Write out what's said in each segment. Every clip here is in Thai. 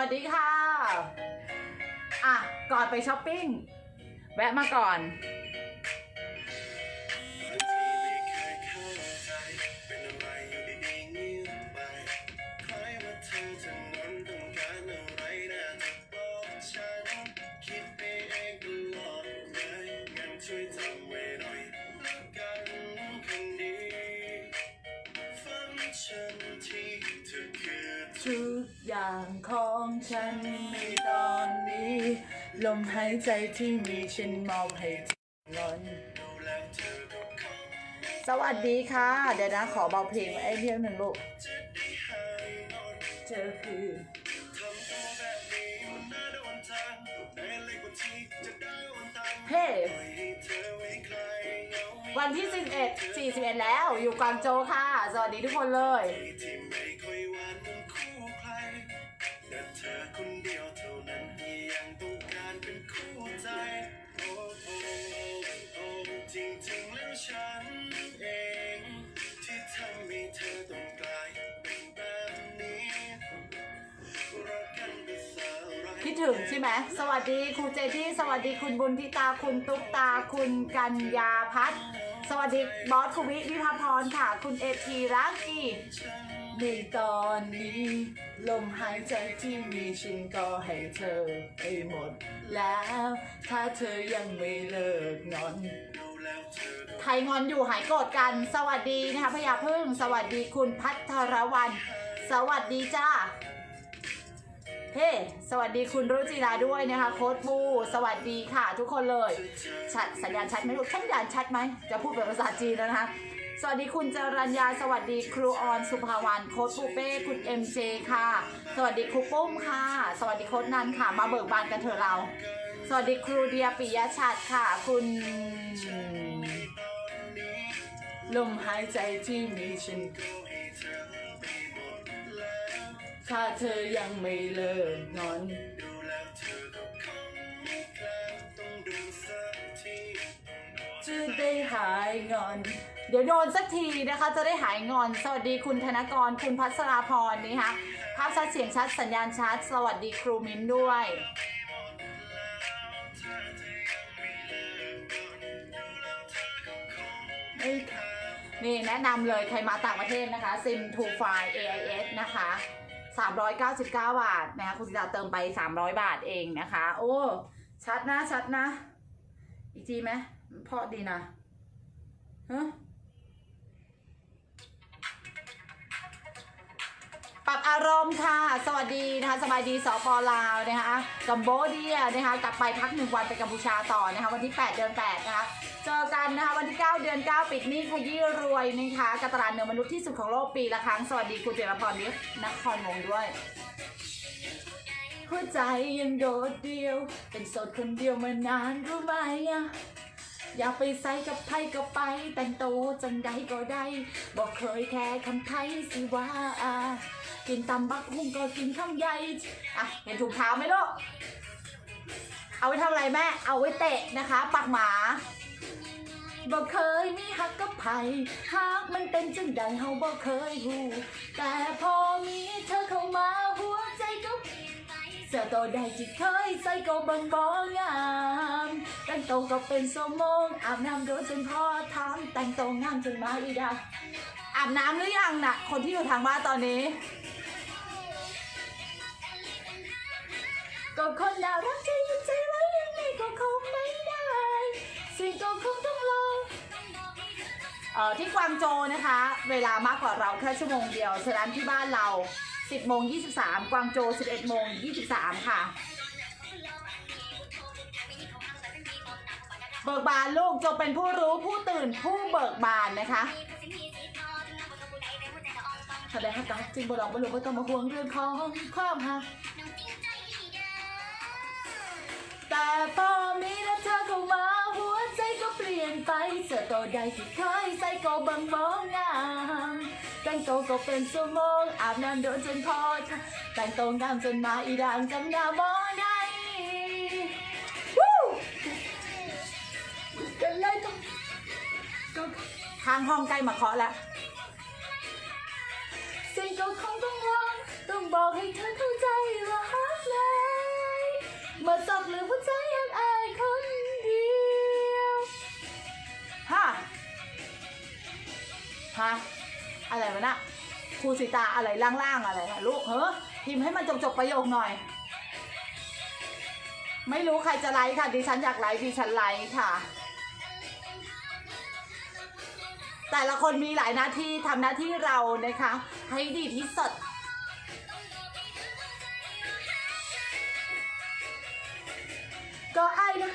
วัสดีค่ะ อะ ก่อนไปช้อปปิ้ง แวะมาก่อน ลมหายใจที่มีฉันมอบให้เธอนอนดูแลเธอก็คงสวัสดีค่ะ เดี๋ยวนะ ขอเบาเพลงไว้ไอ้เพียงหนึ่งลูกจะได้หายนอนเธอคือทำตัวแบบนี้มันน่าโดนทางในเล็กกว่าที่จะได้วันตามเฮ้ปล่อยให้เธอไว้ใครเหงาไม่วันที่ 11 41 แล้ว อยู่กวางโจวค่ะ สวัสดีทุกคนเลย ช่ไหมสวัสดีครูเจที่สวัสดีคุณบุญทิตาคุณตุ๊กตาคุณกัญญาพัฒน์สวัสดีบอสทวิวิภาพรค่ะ คุณเอทีรักอีในตอนนี้ ลมหายใจที่มีฉันก็ให้เธอไปหมด แล้ว ถ้าเธอยังไม่เลิกงอนดูแล้วเธอก็ใครงอนอยู่หายโกรธกัน สวัสดีนะคะพยาพึ่ง สวัสดีคุณพัทรวัน สวัสดีจ้า เฮ้สวัสดีคุณรุจิราด้วยนะคะโค้ดบูสวัสดีค่ะ ทุกคนเลยชัดสัญญาณชัดไหมลูกสัญญาณชัดไหมจะพูดเป็นภาษาจีนแล้วนะคะสวัสดีคุณจรัญญา สวัสดีครูออนสุภาวันโค้ดปูเป้คุณเอ็มเจค่ะ สวัสดีครูปุ้มค่ะ สวัสดีโค้ดนันค่ะ มาเบิกบานกันเถอะเรา สวัสดีครูเดียปิยชัดค่ะ คุณลมหายใจที่มีฉัน ถ้าเธอยังไม่เลิกงอนดูแล้วเธอก็คงไม่แคล้วต้องดูสักทีจะได้หายงอน เดี๋ยวโดนสักทีนะคะ จะได้หายงอน สวัสดีคุณธนกร คุณพัชราพรนี่คะภาพชัดเสียงชัดสัญญาณชัด สวัสดีครูมิ้นด้วย นี่แนะนำเลยใครมาต่างประเทศนะคะ ซิม to file AIS นะคะ 399 บาทนะคะคุณสิตาเติมไป 300 บาทเองนะคะ โอ้ ชัดนะ ชัดนะ อีกทีไหมเพาะดีนะฮะ ปรับอารมณ์ค่ะ สวัสดีนะคะสบายดีสปลาวนะคะกัมโบเดียนะคะกลับไปพักหนึ่งวันไปกัมพูชาต่อนะคะวันที่ 8 เดือน8นะคะเจอกันนะคะวันที่ 9 เดือน 9 ปิดหนี้ขยี้รวยนะคะกบตลาดเนื้อมนุษย์ที่สุดของโลกปีละครั้ง สวัสดีคุณเจรพรนินครวงด้วยหัวใจยังโดดเดียว เป็นโสดคนเดียวมานานรู้ไหมอะอยากไปใส่กับไพ่ก็ไป แต่งโตจังใดก็ได้ บอกเคยแค่คำไทยสิว่า กินตำบักหุ่งก็กินข้าวใหญ่อะเห็นถุงเท้าไหมลูกเอาไว้ทำอะไรแม่ เอาไว้เตะนะคะปักหมาบอกเคยมีฮักกับไผ่ฮักมันเป็นจังใดเฮาบอกเคยหูแต่พอมีเธอเข้ามาหัวใจก็เสื้อตัวใดที่เคยใส่ก็บังบองามแต่งตัวก็เป็นสมงอาบน้ำโดนจนพ่อทำแต่งตัวงามจนมาอีดาอาบน้ำหรือยังน่ะ คนที่อยู่ทางบ้านตอนนี้ ก็คนน่ารักที่อยู่ใจไว้ยังไงก็คงไม่ได้สิ่งก็คงต้องลองเอ่อที่กวางโจวนะคะ เวลามากกว่าเราแค่ชั่วโมงเดียวฉะนั้นที่บ้านเรา 10โมง23 กวางโจว11โมง23 ค่ะ เบิกบานลูกจงเป็นผู้รู้ผู้ตื่นผู้เบิกบานนะคะแสดงให้กับจริงบ่ลองบ่รู้ก็ต้องมาห่วงเรื่องของความหัก แต่พอมีแล้วเธอเข้ามาหัวใจก็เปลี่ยนไปเสื้อตัวใดที่เคยใส่ก็บังบองงามแต่งตัวก็เป็นสมองอาบน้ำโดนจนพอแต่งตัวงามจนมาอีด่างจำหน้าบ่ได้วู้กันเลยต้องก็ทางห้องใกล้มาเคาะแล้วสิ่งก็คงต้องลองต้องบอกให้เธอเข้าใจ เมื่อศพหรือผู้ชายอยากอายคนเดียวฮะฮะอะไรวะน่ะครูสิตาอะไรล่างๆอะไรนะลูกเฮ้อพิมพ์ให้มันจบๆประโยคหน่อย ไม่รู้ใครจะไลค์ค่ะดิฉันอยากไลค์ดิฉันไลค์ค่ะ แต่ละคนมีหลายหน้าที่ทำหน้าที่เรานะคะ ให้ดีที่สุด ก็ไอ้นะ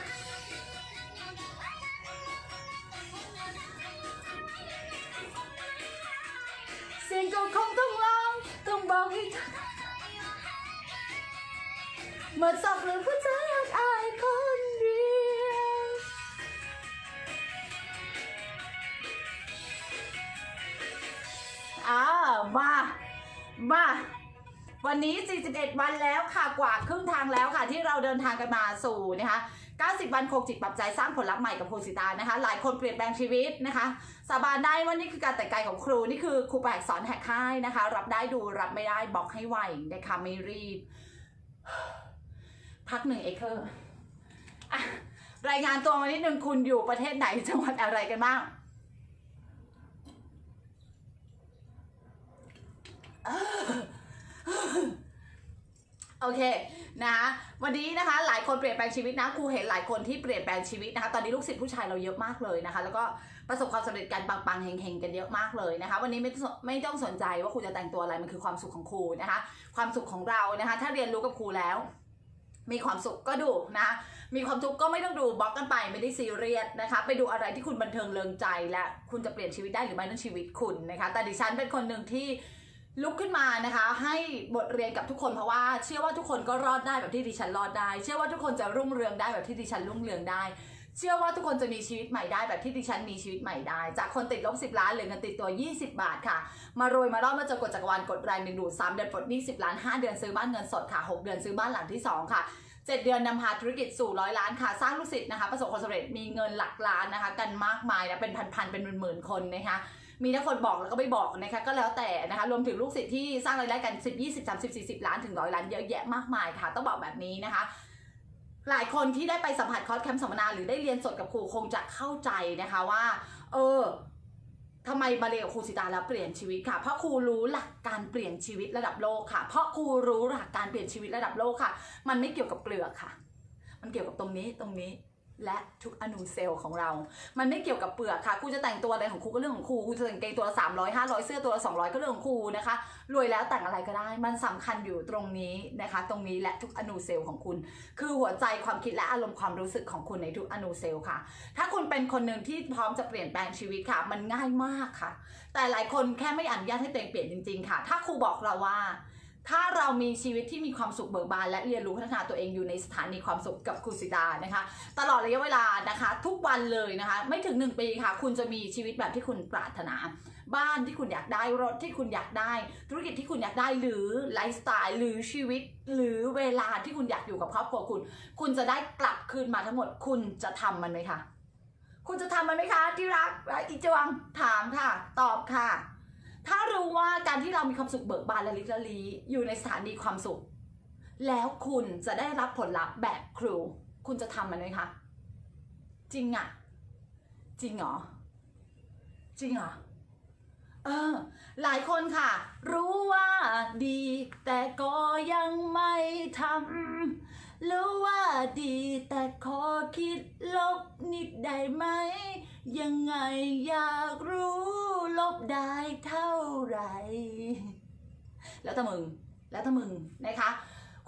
เสียงก็คงต้องร้องต้องบอ วันนี้ 41 วันแล้วค่ะกว่าครึ่งทางแล้วค่ะ ที่เราเดินทางกันมาสู่นะคะ90 วันโคกจิตปรับใจสร้างผลลัพธ์ใหม่กับครูสิตานะคะ หลายคนเปลี่ยนแปลงชีวิตนะคะ สาบานได้ว่านี่คือการแต่งกายของครู นี่คือครูแปลกสอนแหกค่ายนะคะ รับได้ดูรับไม่ได้บอกให้ไวนะคะไม่รีบพักหนึ่งเอเคอร์รายงานตัวมานิดนึงคุณอยู่ประเทศไหนจังหวัดอะไรกันบ้าง โอเคนะคะวันนี้นะคะหลายคนเปลี่ยนแปลงชีวิตนะครูเห็นหลายคนที่เปลี่ยนแปลงชีวิตนะคะตอนนี้ลูกศิษย์ผู้ชายเราเยอะมากเลยนะคะ แล้วก็ประสบความสำเร็จกันปังๆเฮงๆกันเยอะมากเลยนะคะ วันนี้ไม่ต้องไม่ต้องสนใจว่าครูจะแต่งตัวอะไรมันคือความสุขของครูนะคะ ความสุขของเรานะคะ ถ้าเรียนรู้กับครูแล้ว มีความสุขก็ดูนะมีความทุกข์ก็ไม่ต้องดูบล็อกกันไปไม่ได้ซีเรียสนะคะ ไปดูอะไรที่คุณบันเทิงเริงใจและคุณจะเปลี่ยนชีวิตได้หรือไม่นั่นชีวิตคุณนะคะ แต่ดิฉันเป็นคนหนึ่งที่ ลุกขึ้นมานะคะ ให้บทเรียนกับทุกคนเพราะว่าเชื่อว่าทุกคนก็รอดได้แบบที่ดิฉันรอดได้ เชื่อว่าทุกคนจะรุ่งเรืองได้แบบที่ดิฉันรุ่งเรืองได้ เชื่อว่าทุกคนจะมีชีวิตใหม่ได้แบบที่ดิฉันมีชีวิตใหม่ได้ จากคนติดลบ10 ล้านเหลือเงินติดตัว 20 บาทค่ะ มารวยมารอดมาเจอกดจักรวาลกดแรงดึงดูด3เดือนปลดหนี้10 ล้าน 5 เดือนซื้อบ้านเงินสดค่ะ 6 เดือนซื้อบ้านหลังที่ 2 ค่ะ7เดือนนำพาธุรกิจสู่ร้อยล้านค่ะ สร้างลูกศิษย์นะคะ ประสบความสำเร็จมีเงินหลักล้านนะคะ กันมากมายนะเป็นพันๆเป็นหมื่นๆคนนะคะ มีทั้งคนบอกแล้วก็ไม่บอกนะคะก็แล้วแต่นะคะรวมถึงลูกศิษย์ที่สร้างรายได้กัน 10 20 30 40 ล้านถึงร้อยล้านเยอะแยะมากมายค่ะ ต้องบอกแบบนี้นะคะหลายคนที่ได้ไปสัมผัสคอร์สแคมป์สัมมนาหรือได้เรียนสดกับครูคงจะเข้าใจนะคะว่า เออทำไมมาเรียนกับครูสิตาแล้วเปลี่ยนชีวิตค่ะ เพราะครูรู้หลักการเปลี่ยนชีวิตระดับโลกค่ะ เพราะครูรู้หลักการเปลี่ยนชีวิตระดับโลกค่ะ มันไม่เกี่ยวกับเปลือกค่ะ มันเกี่ยวกับตรงนี้ตรงนี้ และทุกอนูเซลล์ของเรา มันไม่เกี่ยวกับเปลือกค่ะครูจะแต่งตัวอะไรของครูก็เรื่องของครูครูจะแต่งเกงตัวละสามร้อยห้าร้อยเสื้อตัวละสองร้อยก็เรื่องของครูนะคะ รวยแล้วแต่งอะไรก็ได้ มันสำคัญอยู่ตรงนี้นะคะ ตรงนี้และทุกอนูเซลล์ของคุณ คือหัวใจความคิดและอารมณ์ความรู้สึกของคุณในทุกอนูเซลล์ค่ะ ถ้าคุณเป็นคนหนึ่งที่พร้อมจะเปลี่ยนแปลงชีวิตค่ะ มันง่ายมากค่ะ แต่หลายคนแค่ไม่อนุญาตให้ตัวเองเปลี่ยนจริง ๆ ค่ะ ถ้าครูบอกเราว่า ถ้าเรามีชีวิตที่มีความสุขเบิกบาน และเรียนรู้พัฒนาตัวเองอยู่ในสถานีความสุขกับครูสิดานะคะ ตลอดระยะเวลานะคะ ทุกวันเลยนะคะ ไม่ถึง 1 ปีค่ะ คุณจะมีชีวิตแบบที่คุณปรารถนา บ้านที่คุณอยากได้รถที่คุณอยากได้ ธุรกิจที่คุณอยากได้หรือไลฟ์สไตล์หรือชีวิต หรือเวลาที่คุณอยากอยู่กับครอบครัวคุณ คุณจะได้กลับคืนมาทั้งหมด คุณจะทำมันไหมคะคุณจะทำมันไหมคะที่รักอีจวังถามค่ะ ตอบค่ะ ถ้ารู้ว่าการที่เรามีความสุขเบิกบานและลิละลีอยู่ในสถานีความสุข แล้วคุณจะได้รับผลลัพธ์แบบครู คุณจะทำมันไหมคะ จริงอะจริงเหรอ จริงเหรอเออหลายคนค่ะ รู้ว่าดี แต่ก็ยังไม่ทำรู้ว่าดีแต่ขอคิดลบนิดได้ไหม ยังไงอยากรู้ลบได้เท่าไหร่ แล้วแต่มึง แล้วแต่มึงนะคะ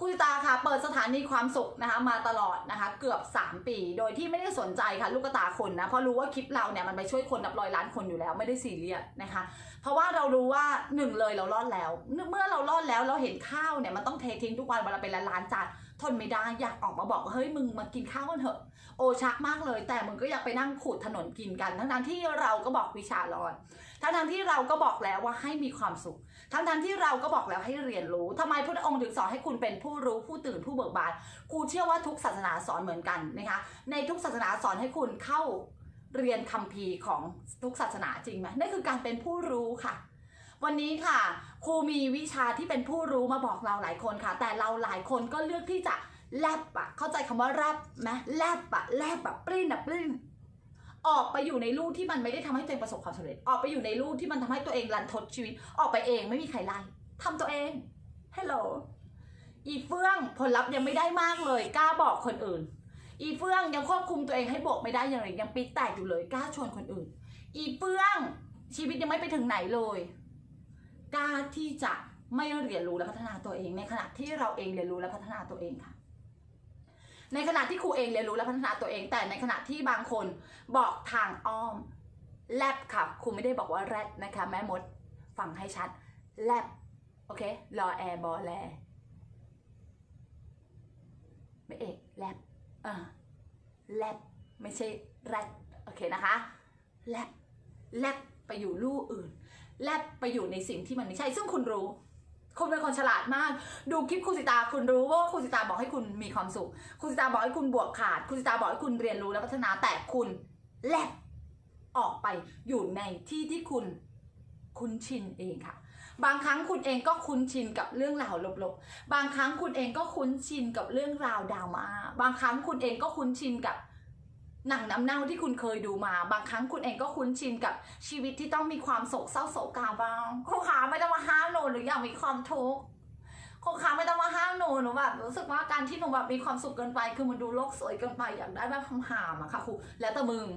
คุณตาค่ะเปิดสถานีความสุขนะคะมาตลอดนะคะเกือบ 3 ปี โดยที่ไม่ได้สนใจค่ะลูกตาคนนะเพราะรู้ว่าคลิปเราเนี่ยมันไปช่วยคนนับร้อยล้านคนอยู่แล้วไม่ได้ซีเรียสนะคะเพราะว่าเรารู้ว่าหนึ่งเลยเรารอดแล้ว เมื่อเรารอดแล้วเราเห็นข้าวเนี่ยมันต้องเททิ้งทุกวันเวลาเป็นล้านจานทนไม่ได้อยากออกมาบอกเฮ้ยมึงมากินข้าวกันเถอะ โอชักมากเลย แต่มึงก็อยากไปนั่งขูดถนนกินกัน ทั้งๆที่เราก็บอกวิชารอนทั้งๆที่เราก็บอกแล้วว่าให้มีความสุข ทั้งๆที่เราก็บอกแล้วให้เรียนรู้ทำไมพระองค์ถึงสอนให้คุณเป็นผู้รู้ผู้ตื่นผู้เบิกบานครูเชื่อว่าทุกศาสนาสอนเหมือนกันนะคะในทุกศาสนาสอนให้คุณเข้าเรียนคัมภีร์ของทุกศาสนาจริงไหมนั่นคือการเป็นผู้รู้ค่ะวันนี้ค่ะครูมีวิชาที่เป็นผู้รู้มาบอกเราหลายคนค่ะ แต่เราหลายคนก็เลือกที่จะ แลบอะเข้าใจคำว่าแลบไหมแลบอะแลบแบบปริ้นอะปริ้นออกไปอยู่ในลู่ที่มันไม่ได้ทำให้ตัวเองประสบความสำเร็จ ออกไปอยู่ในลู่ที่มันทำให้ตัวเองรันทดชีวิต ออกไปเองไม่มีใครไล่ทำตัวเองฮัลโหลอีเฟื่องผลลัพธ์ยังไม่ได้มากเลยกล้าบอกคนอื่น อีเฟื่องยังควบคุมตัวเองให้บกไม่ได้อย่างไรยังปีแตกอยู่เลยกล้าชวนคนอื่น อีเฟื่องชีวิตยังไม่ไปถึงไหนเลยกล้าที่จะไม่เรียนรู้และพัฒนาตัวเองในขณะที่เราเองเรียนรู้และพัฒนาตัวเองค่ะ ในขณะที่ครูเองเรียนรู้และพัฒนาตัวเอง แต่ในขณะที่บางคนบอกทางอ้อมแลบค่ะครูไม่ได้บอกว่าแรดนะคะ แม่มดฟังให้ชัดแลบโอเครอแอร์บอแลไม่เอกแลบเออแลบไม่ใช่แรดโอเคนะคะแลบแลบไปอยู่ลู่อื่น แลบไปอยู่ในสิ่งที่มันไม่ใช่ซึ่งคุณรู้ คุณเป็นคนฉลาดมาก ดูคลิปครูสิตาคุณรู้ว่าครูสิตาบอกให้คุณมีความสุขครูสิตาบอกให้คุณบวกขาดครูสิตาบอกให้คุณเรียนรู้และพัฒนาแต่คุณแลบออกไปอยู่ในที่ที่คุณคุ้นชินเองค่ะ บางครั้งคุณเองก็คุ้นชินกับเรื่องราวลบๆ บางครั้งคุณเองก็คุ้นชินกับเรื่องราวดราม่าบางครั้งคุณเองก็คุ้นชินกับ หนังน้ำเน่าที่คุณเคยดูมา บางครั้งคุณเองก็คุ้นชินกับชีวิตที่ต้องมีความโศกเศร้าโศกาบ้างครูขาไม่ต้องมาห้ามหนูหรืออยากมีความทุกข์ครูขาไม่ต้องมาห้ามหนูหนูแบบรู้สึกว่าการที่หนูแบบมีความสุขเกินไป คือมันดูโลกสวยเกินไปอยากได้แบบคำหามอะค่ะครูแล้วแต่มึง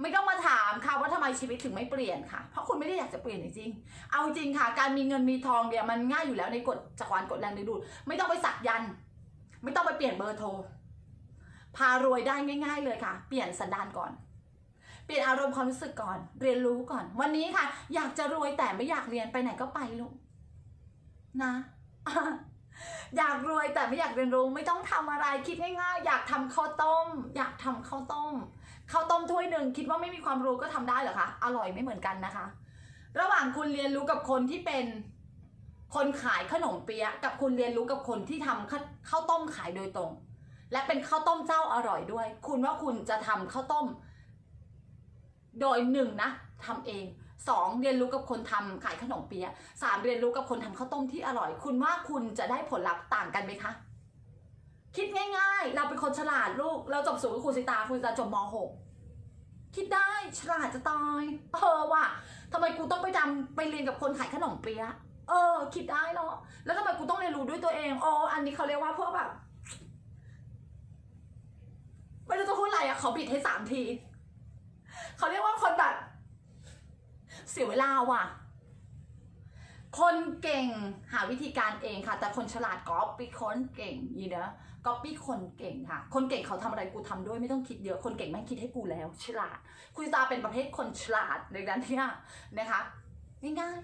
ไม่ต้องมาถามค่ะว่าทำไมชีวิตถึงไม่เปลี่ยนค่ะ เพราะคุณไม่ได้อยากจะเปลี่ยนจริงๆเอาจริงค่ะ การมีเงินมีทองเนี่ยมันง่ายอยู่แล้วในกฎจักรวาลกฎแรงดึงดูดไม่ต้องไปสักยัน ไม่ต้องไปเปลี่ยนเบอร์โทร พารวยได้ง่าย ๆ เลยค่ะ เปลี่ยนสันดานก่อน เปลี่ยนอารมณ์ความรู้สึกก่อน เรียนรู้ก่อน วันนี้ค่ะ อยากจะรวยแต่ไม่อยากเรียนไปไหนก็ไปลูกนะอยากรวยแต่ไม่อยากเรียนรู้ไม่ต้องทำอะไรคิดง่ายๆ อยากทำข้าวต้ม อยากทำข้าวต้มข้าวต้มถ้วยหนึ่งคิดว่าไม่มีความรู้ก็ทำได้เหรอคะอร่อยไม่เหมือนกันนะคะ ระหว่างคุณเรียนรู้กับคนที่เป็นคนขายขนมเปี๊ยะกับคุณเรียนรู้กับคนที่ทำข้าวต้มขายโดยตรง และเป็นข้าวต้มเจ้าอร่อยด้วย คุณว่าคุณจะทำข้าวต้ม โดยหนึ่งนะทำเองสองเรียนรู้กับคนทำขายขนมเปี๊ยะสามเรียนรู้กับคนทำข้าวต้มที่อร่อย คุณว่าคุณจะได้ผลลัพธ์ต่างกันไหมคะคิดง่าย ๆ เราเป็นคนฉลาดลูก เราจบสูงกับครูสิตาครูสิตาจบม .6 คิดได้ฉลาดจะตายเออว่ะทำไมกูต้องไปทำไปเรียนกับคนขายขนมเปี๊ยะเออ คิดได้เนาะแล้วทำไมกูต้องเรียนรู้ด้วยตัวเองอ๋ออันนี้เขาเรียกว่าพวกแบบ ไม่รู้จะพูดอะไรอะเขาบิดให้สามที เขาเรียกว่าคนแบบเสียเวลาว่ะ คนเก่งหาวิธีการเองค่ะ แต่คนฉลาดก๊อปปี้คนเก่งยีเนอะก๊อปปี้คนเก่งค่ะ คนเก่งเขาทำอะไรกูทำด้วยไม่ต้องคิดเยอะ คนเก่งแม่งคิดให้กูแล้ว ฉลาด คุณตาเป็นประเภทคนฉลาดในด้านที่นะคะง่าย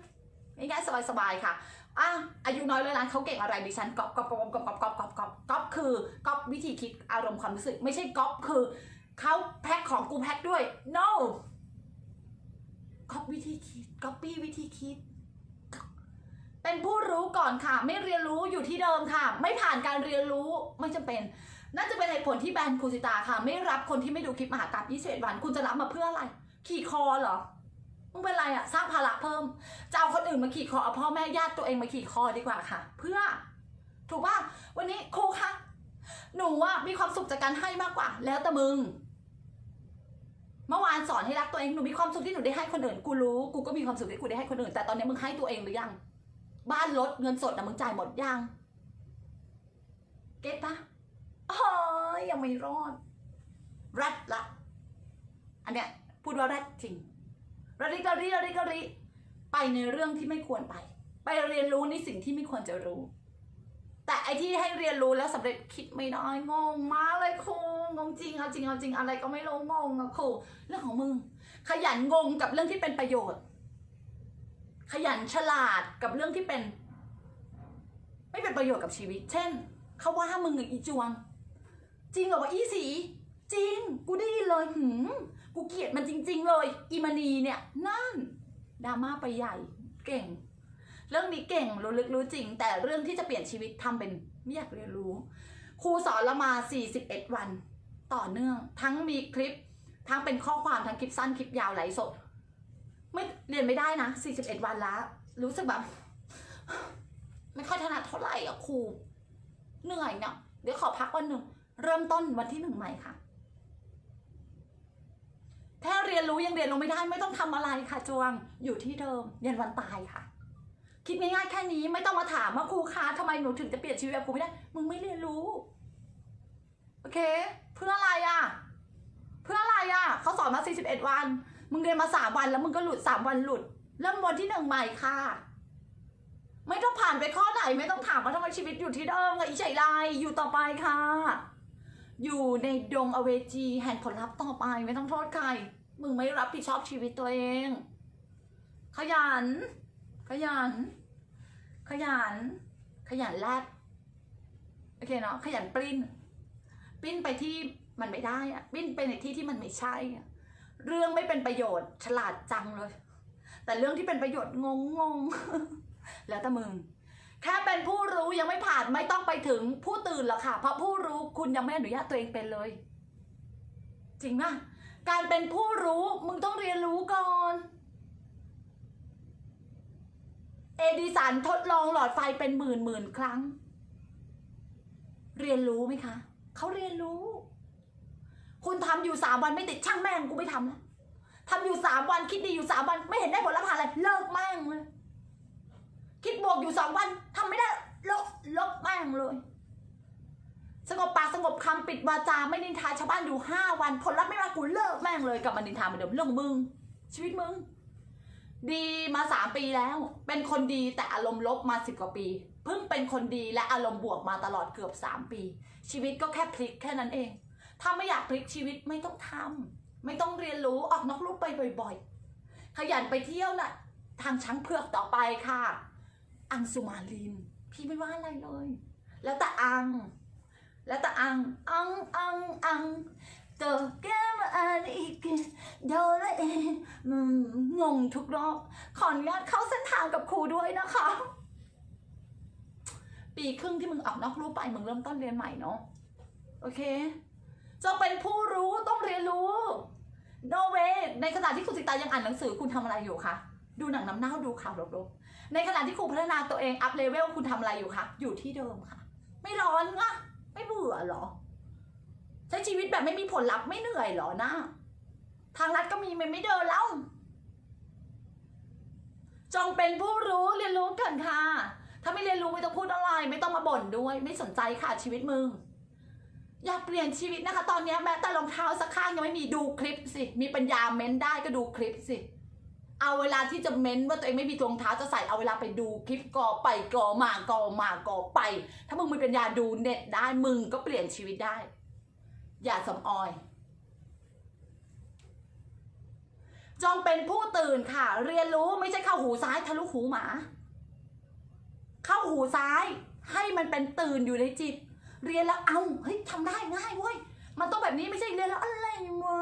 ๆง่ายๆสบายๆค่ะ อะอายุน้อยเลยนะเขาเก่งอะไรดิฉันก๊อปก๊อปก๊อปก๊อปก๊อปก๊อปก๊อปก๊อปก๊อปคือก๊อปวิธีคิดอารมณ์ความรู้สึก ไม่ใช่ก๊อปคือเขาแพ็คของกูแพ็คด้วย no ก๊อปวิธีคิดก๊อปปี้วิธีคิด เป็นผู้รู้ก่อนค่ะ ไม่เรียนรู้อยู่ที่เดิมค่ะ ไม่ผ่านการเรียนรู้ไม่จำเป็น น่าจะเป็นเหตุผลที่แบรนด์คูซิตาค่ะ ไม่รับคนที่ไม่ดูคลิปมหากรรม21วัน คุณจะรับมาเพื่ออะไร ขี่คอเหรอ มึงเป็นไรอะสร้างภาระเพิ่มจะเอาคนอื่นมาขี่คอเอาพ่อแม่ญาติตัวเองมาขี่คอดีกว่าค่ะ เพื่อ ถูกป่ะวันนี้ครูคะหนูอะมีความสุขจากการให้มากกว่า แล้วแต่มึง เมื่อวานสอนให้รักตัวเองหนูมีความสุขที่หนูได้ให้คนอื่นกูรู้กูก็มีความสุขที่กูได้ให้คนอื่น แต่ตอนนี้มึงให้ตัวเองหรือยัง บ้านรถเงินสดนะมึงจ่ายหมดยังเก็ตปะอ๋อยังไม่รอดแรดละ อันเนี้ยพูดว่าแรดจริง ระริกระริระริกระริไปในเรื่องที่ไม่ควรไป ไปเรียนรู้ในสิ่งที่ไม่ควรจะรู้ แต่ไอที่ให้เรียนรู้แล้วสำเร็จคิดไม่ได้งงมากเลยครูงงจริงเอาจริงเอาจริงอะไรก็ไม่รู้งงอะครูเรื่องของมึง ขยันงงกับเรื่องที่เป็นประโยชน์ ขยันฉลาดกับเรื่องที่เป็น ไม่เป็นประโยชน์กับชีวิต เช่นเขาว่ามึงอีจวง จริงเหรอวะอีสีจริง กูได้ยินเลยหืม กูเกลียดมันจริง ๆ เลย อีมานีเนี่ย นั่นดราม่าไปใหญ่เก่ง เรื่องนี้เก่งรู้ลึกรู้จริง แต่เรื่องที่จะเปลี่ยนชีวิตทำเป็นไม่อยากเรียนรู้ครูสอนละมา 41 วัน ต่อเนื่อง ทั้งมีคลิป ทั้งเป็นข้อความทั้งคลิปสั้นคลิปยาวไหลสด ไม่เรียนไม่ได้นะ 41 วันแล้วรู้สึกแบบ ไม่ค่อยถนัดเท่าไหร่อะครูเหนื่อยเนี่ยเดี๋ยวขอพักวันหนึ่ง เริ่มต้นวันที่หนึ่งใหม่ค่ะ ถ้าเรียนรู้ยังเรียนรู้ไม่ได้ไม่ต้องทำอะไรค่ะจวงอยู่ที่เดิมยันวันตายค่ะ คิดง่ายๆแค่นี้ไม่ต้องมาถามว่าครูคะทำไมหนูถึงจะเปลี่ยนชีวิตแบบครูไม่ได้ มึงไม่เรียนรู้ โอเค เพื่ออะไรอะ เพื่ออะไรอะเขาสอนมา 41 วัน มึงเรียนมา3วันแล้วมึงก็หลุด3วันหลุด เริ่มวันที่หนึ่งใหม่ค่ะ ไม่ต้องผ่านไปข้อไหนไม่ต้องถามว่าทำไมชีวิตอยู่ที่เดิมค่ะอีใจไรอยู่ต่อไปค่ะ อยู่ในดงอเวจีแห่งผลลัพธ์ต่อไปไม่ต้องโทษใคร มึงไม่รับผิดชอบชีวิตตัวเอง ขยัน ขยัน ขยัน ขยันแลดโอเคเนาะขยันปริ้น ปริ้นไปที่มันไม่ได้อะปริ้นไปในที่ที่มันไม่ใช่อะเรื่องไม่เป็นประโยชน์ฉลาดจังเลย แต่เรื่องที่เป็นประโยชน์งงงงแล้วแต่มึง แค่เป็นผู้รู้ยัง ไม่ต้องไปถึงผู้ตื่นหรอกค่ะ เพราะผู้รู้คุณยังไม่อนุญาตตัวเองเป็นเลย จริงนะการเป็นผู้รู้มึงต้องเรียนรู้ก่อน เอดิสันทดลองหลอดไฟเป็นหมื่นหมื่นครั้ง เรียนรู้ไหมคะ เขาเรียนรู้ คุณทำอยู่สามวันไม่ติดช่างแม่งกูไม่ทำแล้วทำอยู่สามวันคิดดีอยู่สามวันไม่เห็นได้ผลลัพธ์อะไรเลิกแม่งเลยคิดบวกอยู่สองวันทำไม่ได้ ลบลบแม่งเลย สงบปากสงบคำปิดวาจาไม่นินทาชาวบ้านอยู่ห้าวันผลลัพธ์ไม่มากูเลิกแม่งเลยกลับมานินทาเหมือนเดิมเรื่องมึง ชีวิตมึง ดีมาสามปีแล้ว เป็นคนดีแต่อารมณ์ลบมาสิบกว่าปีเพิ่งเป็นคนดีและอารมณ์บวกมาตลอดเกือบสามปี ชีวิตก็แค่พลิกแค่นั้นเอง ถ้าไม่อยากพลิกชีวิตไม่ต้องทำไม่ต้องเรียนรู้ออกนอกรูปไปบ่อยๆ ขยันไปเที่ยวน่ะทางช้างเผือกต่อไปค่ะ อังสุมาลิน พี่ไม่ว่าอะไรเลย แล้วแต่อัง แล้วแต่อัง อัง อัง อังเจอแกมาอ่านอีกเดี๋ยวละเองงงทุกรอบ ขออนุญาตเข้าเส้นทางกับครูด้วยนะคะ ปีครึ่งที่มึงออกนอกรูปไป มึงเริ่มต้นเรียนใหม่เนาะ โอเค จะเป็นผู้รู้ต้องเรียนรู้โนเวในขณะที่คุณสิตายังอ่านหนังสือคุณทำอะไรอยู่คะ ดูหนังน้ำเน่าดูข่าวลบๆ ในขณะที่ครูพัฒนาตัวเองอัพเลเวลคุณทำอะไรอยู่คะอยู่ที่เดิมค่ะ ไม่ร้อนงะไม่เบื่อหรอ ใช้ชีวิตแบบไม่มีผลลัพธ์ไม่เหนื่อยหรอนะ ทางลัดก็มีมันไม่เดินแล้ว จงเป็นผู้รู้เรียนรู้กันค่ะ ถ้าไม่เรียนรู้ไม่ต้องพูดอะไร ไม่ต้องมาบ่นด้วย ไม่สนใจค่ะชีวิตมึงอยากเปลี่ยนชีวิตนะคะ ตอนนี้แม้แต่รองเท้าสักข้างยังไม่มีดูคลิปสิ มีปัญญาเม้นได้ก็ดูคลิปสิ เอาเวลาที่จะเม้นว่าตัวเองไม่มีรองเท้าจะใส่เอาเวลาไปดูคลิปก่อไปก่อมาก่อมาก่อไป ถ้ามึงมีปัญญาดูเน็ตได้มึงก็เปลี่ยนชีวิตได้ อย่าสำออย จงเป็นผู้ตื่นค่ะ เรียนรู้ไม่ใช่เข้าหูซ้ายทะลุหูหมา เข้าหูซ้ายให้มันเป็นตื่นอยู่ในจิต เรียนแล้วเอาเฮ้ยทำได้ง่ายเว้ยมันต้องแบบนี้ไม่ใช่เรียนแล้วอะไรวะ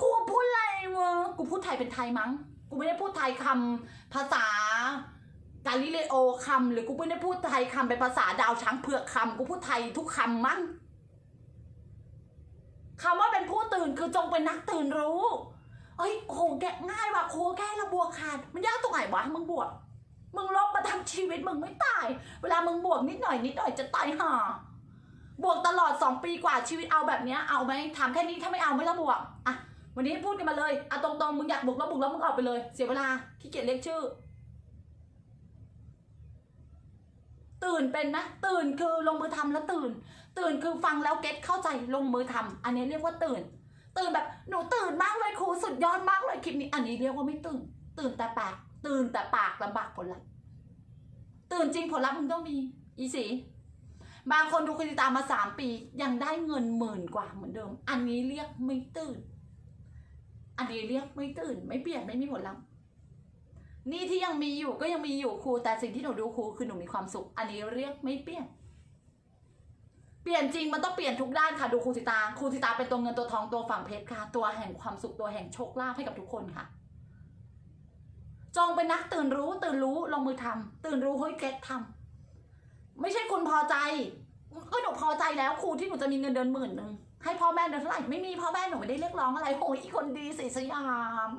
ครูพูดอะไร วะกูพูดไทยเป็นไทยมั้ง กูไม่ได้พูดไทยคำภาษากาลิเลโอคำหรือกูไม่ได้พูดไทยคำเป็นภาษาดาวช้างเผือกคำกูพูดไทยทุกคำมั้งคำว่าเป็นผู้ตื่นคือจงเป็นนักตื่นรู้ เอ้ยโหแกง่ายว่ะโคแค่ระบวกขาด มันยากตรงไหนวะมึงบวก มึงลบมาทำชีวิตมึงไม่ตาย เวลามึงบวกนิดหน่อยนิดหน่อยจะตายห่าบวกตลอดสองปีกว่าชีวิตเอาแบบเนี้ยเอาไหมถามแค่นี้ถ้าไม่เอาไม่ต้องบวกอะ วันนี้พูดกันมาเลยอะตรงๆ มึงอยากบวกแล้วบวกแล้วมึงออกไปเลย เสียเวลาขี้เกียจเรียกชื่อ ตื่นเป็นนะ ตื่นคือลงมือทำแล้วตื่น ตื่นคือฟังแล้วเก็ตเข้าใจลงมือทำอันนี้เรียกว่าตื่น ตื่นแบบหนูตื่นมากเลยครูสุดยอดมากเลยคลิปนี้ อันนี้เรียกว่าไม่ตื่น ตื่นแต่ปาก ตื่นแต่ปากลำบากผลลัพธ์ตื่นจริงผลลัพธ์มึงต้องมี อีสีบางคนดูคดีตามมาสามปี ยังได้เงินหมื่นกว่าเหมือนเดิม อันนี้เรียกไม่ตื่น อันนี้เรียกไม่ตื่น ไม่เปลี่ยนไม่มีผลลัพธ์นี่ที่ยังมีอยู่ก็ยังมีอยู่ครูแต่สิ่งที่หนูดูครูคือหนูมีความสุข อันนี้เรียกไม่เปลี่ยน เปลี่ยนจริงมันต้องเปลี่ยนทุกด้านค่ะดูครูสิตาครูสิตาเป็นตัวเงินตัวทองตัวฝั่งเพชรค่ะ ตัวแห่งความสุขตัวแห่งโชคลาภให้กับทุกคนค่ะ จงเป็นนักตื่นรู้ ตื่นรู้ลงมือทำตื่นรู้เฮ้ยเก็ตทำไม่ใช่คุณพอใจ ก็หนูพอใจแล้วครูที่หนูจะมีเงินเดือนหมื่นหนึ่ง ให้พ่อแม่เดือนเท่าไหร่ไม่มีพ่อแม่หนูไม่ได้เรียกร้องอะไรโอ้ยอีคนดีสีสยาม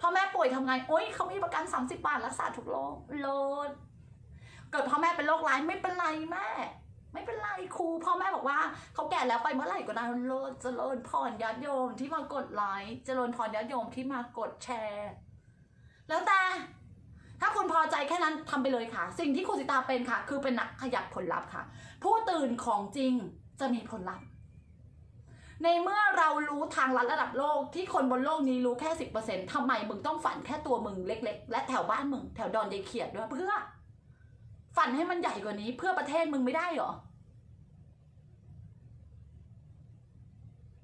พ่อแม่ป่วยทำไงโอ้ยเขามีประกันสามสิบบาทรักษาทุกโรคโลดเกิดพ่อแม่เป็นโรคร้ายไม่เป็นไรแม่ ไม่เป็นไรครู พ่อแม่บอกว่าเขาแก่แล้วไปเมื่อไหร่ก็ได้โลดเจริญพรญาติโยมที่มากดไลค์เจริญพรญาติโยมที่มากดแชร์ แล้วแต่ถ้าคุณพอใจแค่นั้นทำไปเลยค่ะ สิ่งที่คุณสิตาเป็นค่ะ คือเป็นนักขยับผลลัพธ์ค่ะ ผู้ตื่นของจริงจะมีผลลัพธ์ ในเมื่อเรารู้ทางลัดระดับโลกที่คนบนโลกนี้รู้แค่สิบเปอร์เซ็นต์ทำไมมึงต้องฝันแค่ตัวมึงเล็ก ๆ และแถวบ้านมึงแถวดอนยายเขียดด้วยเพื่อ ฝันให้มันใหญ่กว่านี้เพื่อประเทศมึงไม่ได้เหรอ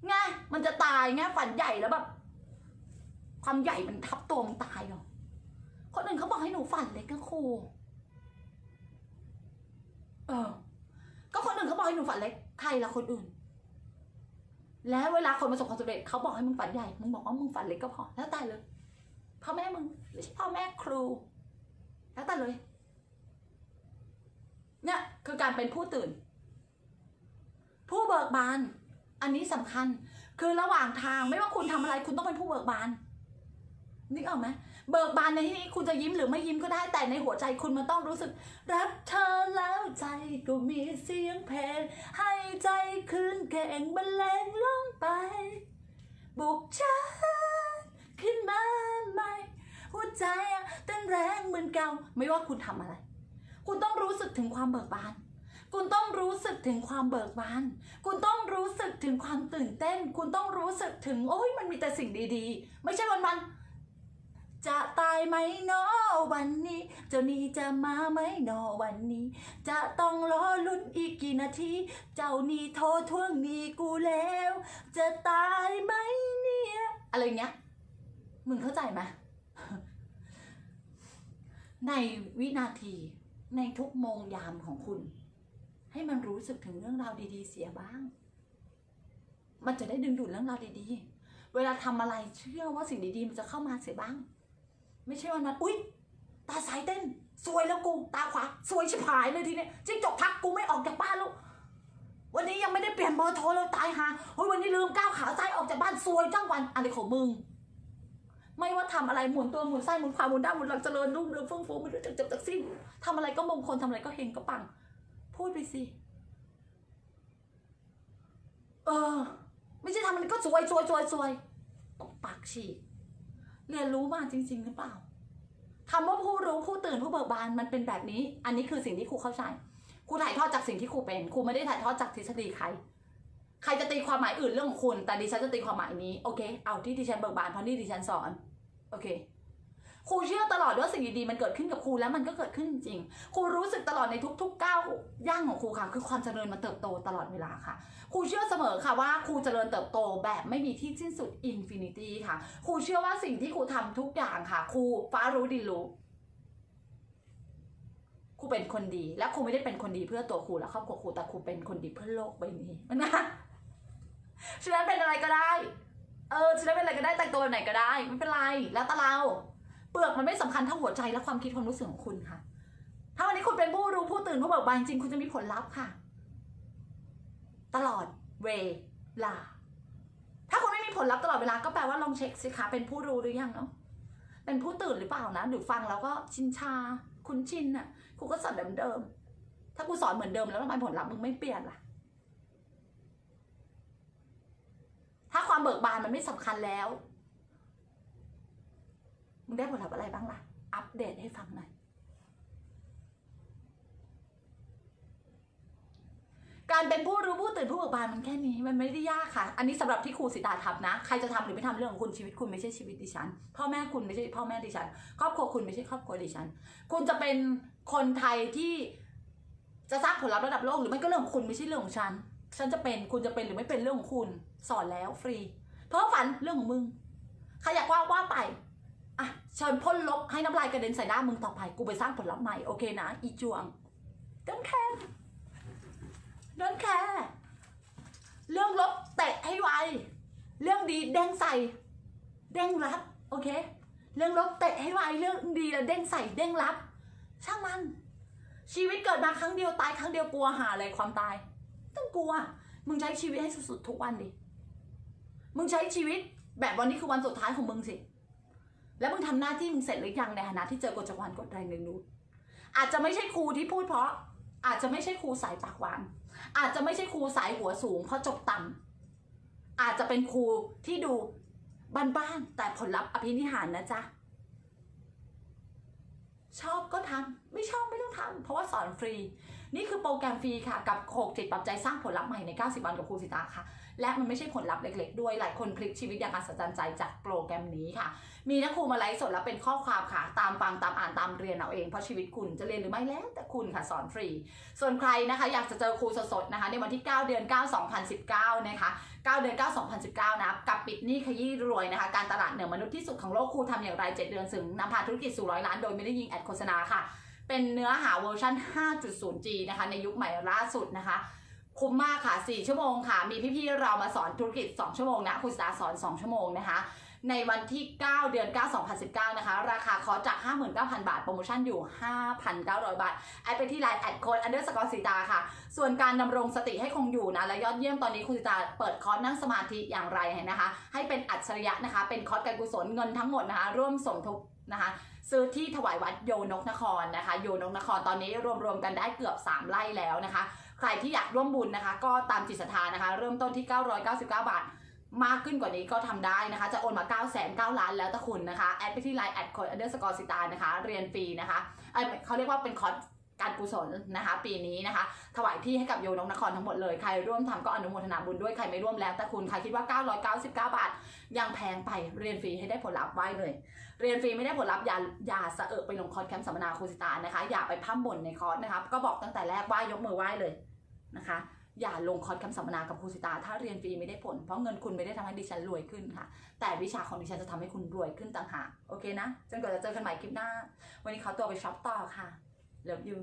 ไงมันจะตายไงฝันใหญ่แล้วแบบความใหญ่มันทับตัวมึงตายเหรอคนอื่นเขาบอกให้หนูฝันเล็กก็ครูเออ ก็คนอื่นเขาบอกให้หนูฝันเล็กใครละคนอื่น แล้วเวลาคนประสบความสำเร็จเขาบอกให้มึงฝันใหญ่ มึงบอกว่ามึงฝันเล็กก็พอ แล้วแต่เลย พ่อแม่มึงหรือพ่อแม่ครู แล้วแต่เลย เนี่ยคือการเป็นผู้ตื่น ผู้เบิกบาน อันนี้สำคัญ คือระหว่างทางไม่ว่าคุณทำอะไรคุณต้องเป็นผู้เบิกบาน นึกออกไหมเบิกบานในที่นี้คุณจะยิ้มหรือไม่ยิ้มก็ได้แต่ในหัวใจคุณมันต้องรู้สึก รักเธอแล้วใจก็มีเสียงเพลงให้ใจคืนเก่งบรรเลงลงไป บุกฉันขึ้นมาใหม่หัวใจอะเต้นแรงเหมือนเก่าไม่ว่าคุณทำอะไร คุณต้องรู้สึกถึงความเบิกบานคุณต้องรู้สึกถึงความเบิกบาน คุณต้องรู้สึกถึงความตื่นเต้น คุณต้องรู้สึกถึงโอ้ยมันมีแต่สิ่งดีๆ ไม่ใช่วันๆ จะตายไหมเนอวันนี้ เจ้านี้จะมาไหมเนอวันนี้ จะต้องรอลุ้นอีกกี่นาที เจ้านี่โทรทวงนี้กูแล้ว จะตายไหมเนี่ย อะไรเงี้ย มึงเข้าใจไหมในวินาทีในทุกโมงยามของคุณ ให้มันรู้สึกถึงเรื่องราวดี ๆ เสียบ้าง มันจะได้ดึงดูดเรื่องราวดีๆ เวลาทำอะไรเชื่อว่าสิ่งดีๆ มันจะเข้ามาเสียบ้าง ไม่ใช่วันนั้นอุ๊ย ตาสายเต้นสวยแล้วกูตาขวาสวยชิบหายเลยทีเนี้ยจิ้งจกทักกูไม่ออกจากบ้านแล้ววันนี้ยังไม่ได้เปลี่ยนเบอร์โทรเลยตายหาเฮ้ยวันนี้ลืมก้าวขาซ้ายออกจากบ้านซวยทั้งวันอะไรของมึง ไม่ว่าทำอะไรหมุนตัวหมุนไส้หมุนขวาหมุนด้านหมุนหลังเจริญรุ่งเรืองเฟื่องฟูไม่รู้จักจบจากสิ้นทำอะไรก็มงคลทำอะไรก็เฮงก็ปัง พูดไปสิ เออ ไม่ใช่ทำอะไรก็สวยสวยสวยสวยตบปากฉีก เรียนรู้มาจริง ๆ หรือเปล่าคำว่าผู้รู้ผู้ตื่นผู้เบิกบานมันเป็นแบบนี้ อันนี้คือสิ่งที่ครูเข้าใจครูถ่ายทอดจากสิ่งที่ครูเป็นครูไม่ได้ถ่ายทอดจากทฤษฎีใคร ใครจะตีความหมายอื่นเรื่องของคุณ แต่ดิฉันจะตีความหมายนี้โอเค เอาที่ดิฉันเบิกบานเพราะนี่ดิฉันสอน โอเค ครูเชื่อตลอดว่าสิ่งดีๆมันเกิดขึ้นกับครูแล้วมันก็เกิดขึ้นจริง ครูรู้สึกตลอดในทุกๆก้าวย่างของครูค่ะ คือความเจริญมันเติบโตตลอดเวลาค่ะ ครูเชื่อเสมอค่ะว่าครูเจริญเติบโตแบบไม่มีที่สิ้นสุดอินฟินิตี้ค่ะ ครูเชื่อว่าสิ่งที่ครูทำทุกอย่างค่ะ ครูฟ้ารู้ดินรู้ครูเป็นคนดี และครูไม่ได้เป็นคนดีเพื่อตัวครูและครอบครัวครูแต่ครูเป็นคนดีเพื่อโลกใบนี้นะฉะนั้นเป็นอะไรก็ได้ เออฉะนั้นเป็นอะไรก็ได้แต่งตัวแบบไหนก็ได้ไม่เป็นไร แล้วแต่เรา เปลือกมันไม่สำคัญเท่าหัวใจและความคิดความรู้สึกของคุณค่ะ ถ้าวันนี้คุณเป็นผู้รู้ผู้ตื่นผู้เบิกบานจริงคุณจะมีผลลัพธ์ค่ะ ตลอดเวลา ถ้าคุณไม่มีผลลัพธ์ตลอดเวลาก็แปลว่าลองเช็คสิคะเป็นผู้รู้หรือยังเนาะเป็นผู้ตื่นหรือเปล่านะหรือฟังแล้วก็ชินชา คุ้นชินน่ะครูก็สอนเดิมๆถ้ากูสอนเหมือนเดิมแล้วทำไมผลลัพธ์มึงไม่เปลี่ยนล่ะถ้าความเบิกบานมันไม่สำคัญแล้ว มึงได้ผลลัพธ์อะไรบ้างล่ะ อัปเดตให้ฟังหน่อย การเป็นผู้รู้ผู้ตื่นผู้เบิกบานมันแค่นี้มันไม่ได้ยากค่ะ อันนี้สำหรับที่ครูสิตาทำนะ ใครจะทำหรือไม่ทำเรื่องของคุณชีวิตคุณไม่ใช่ชีวิตดิฉัน พ่อแม่คุณไม่ใช่พ่อแม่ดิฉัน ครอบครัวคุณไม่ใช่ครอบครัวดิฉัน คุณจะเป็นคนไทยที่จะสร้างผลลัพธ์ระดับโลกหรือไม่ก็เรื่องของคุณไม่ใช่เรื่องของฉัน ฉันจะเป็นคุณจะเป็นหรือไม่เป็นเรื่องของคุณ สอนแล้วฟรี เพราะฝันเรื่องของมึงใครอยากว่าว่าไป อะเชิญพ่นลบให้น้ำลายกระเด็นใส่หน้ามึงต่อไป กูไปสร้างผลลัพธ์ใหม่โอเคนะ อีจวง don't care don't care เรื่องลบเตะให้ไว เรื่องดีเด้งใส่ เด้งรับ โอเค เรื่องลบเตะให้ไว เรื่องดีแล้วเด้งใส่เด้งรับ ช่างมัน ชีวิตเกิดมาครั้งเดียวตายครั้งเดียวกลัวหาอะไรความตาย ต้องกลัว มึงใช้ชีวิตให้สุดๆทุกวันดิ มึงใช้ชีวิตแบบวันนี้คือวันสุดท้ายของมึงสิ แล้วมึงทำหน้าที่มึงเสร็จหรือยังในฐานะที่เจอกฎจักรวาลกฎแรงดึงดูดอาจจะไม่ใช่ครูที่พูดเพราะ อาจจะไม่ใช่ครูสายปากหวาน อาจจะไม่ใช่ครูสายหัวสูงเพราะจบต่ำอาจจะเป็นครูที่ดูบ้านๆแต่ผลลัพธ์อภินิหารนะจ๊ะชอบก็ทำไม่ชอบไม่ต้องทำเพราะว่าสอนฟรี นี่คือโปรแกรมฟรีค่ะ กับโขกจิตปรับใจสร้างผลลัพธ์ใหม่ใน 90 วันกับครูสิตาค่ะ และมันไม่ใช่ผลลัพธ์เล็ก ๆ ด้วยหลายคนพลิกชีวิตอย่างอัศจรรย์ใจจากโปรแกรมนี้ค่ะ มีนักครูมาไลฟ์สดแล้วเป็นข้อความค่ะ ตามฟังตามอ่านตามเรียนเอาเองเพราะชีวิตคุณจะเรียนหรือไม่แล้วแต่คุณค่ะสอนฟรี ส่วนใครนะคะอยากจะเจอครูสดๆนะคะในวันที่ 9 เดือน 9 2019 นะคะ 9 เดือน 9 2019 นะกับปิดหนี้ขยี้รวยนะคะ การตลาดเหนือมนุษย์ที่สุดของโลกครูทำอย่างไร 7 เดือนถึงนำพาธุรกิจสู่ร้อยล้านโดยไม่ได้ยิงแอดโฆษณาค่ะ เป็นเนื้อหาเวอร์ชัน 5.0G นะคะในยุคใหม่ล่าสุดนะคะ คุ้มมากค่ะ 4 ชั่วโมงค่ะ มีพี่ๆเรามาสอนธุรกิจ 2 ชั่วโมงนะ คุณสตาสอน 2 ชั่วโมงนะคะ ในวันที่ 9 เดือน 9 2019 นะคะ ราคาคอร์สจาก 59,000 บาท โปรโมชั่นอยู่ 5,900 บาทแอดไปที่ไลน์แอดโค้ดอันเดอร์สกอร์สีตาค่ะ ส่วนการดำรงสติให้คงอยู่นะ และยอดเยี่ยมตอนนี้คุณสตาเปิดคอร์สนั่งสมาธิอย่างไรนะคะ ให้เป็นอัจฉริยะนะคะ เป็นคอร์สการกุศลเงินทั้งหมดนะคะ ร่วมสมทบนะคะซื้อที่ถวายวัดโยนกนครนะคะ โยนกนครตอนนี้รวมๆกันได้เกือบ 3 ไร่แล้วนะคะ ใครที่อยากร่วมบุญนะคะ ก็ตามจิตศรัทธานะคะ เริ่มต้นที่ 999 บาท มากขึ้นกว่านี้ก็ทำได้นะคะ จะโอนมา9 0 0 0 0 9ล้านแล้วแต่คุณนะคะ แอดไปที่ไลน์แอดโคอยอันเดอร์สกอร์สิตานะคะ เรียนฟรีนะคะเเขาเรียกว่าเป็นคอร์สการกุศลนะคะ ปีนี้นะคะ ถวายที่ให้กับโยนกนครทั้งหมดเลย ใครร่วมทำก็อนุโมทนาบุญด้วย ใครไม่ร่วมแล้วแต่คุณใครคิดว่า 999 บาท ยังแพงไปเรียนฟรีให้ได้ผลลัพธ์ไว้เลย เรียนฟรีไม่ได้ผลลัพธ์อย่าอย่าสะเอะไปลงคอร์สแคมป์สัมมนาครูสิตานะคะ อย่าไปพร่มบ่นในคอร์สนะคะ ก็บอกตั้งแต่แรกว่ายกมือไหว้เลยนะคะ อย่าลงคอร์สแคมป์สัมมนากับครูสิตา ถ้าเรียนฟรีไม่ได้ผล เพราะเงินคุณไม่ได้ทำให้ดิฉันรวยขึ้นค่ะ แต่วิชาของดิฉันจะทำให้คุณรวยขึ้นต่างหาก โอเคนะ จนกว่าจะเจอกันใหม่คลิปหน้า วันนี้เขาตัวไปช็อปต่อค่ะ Love you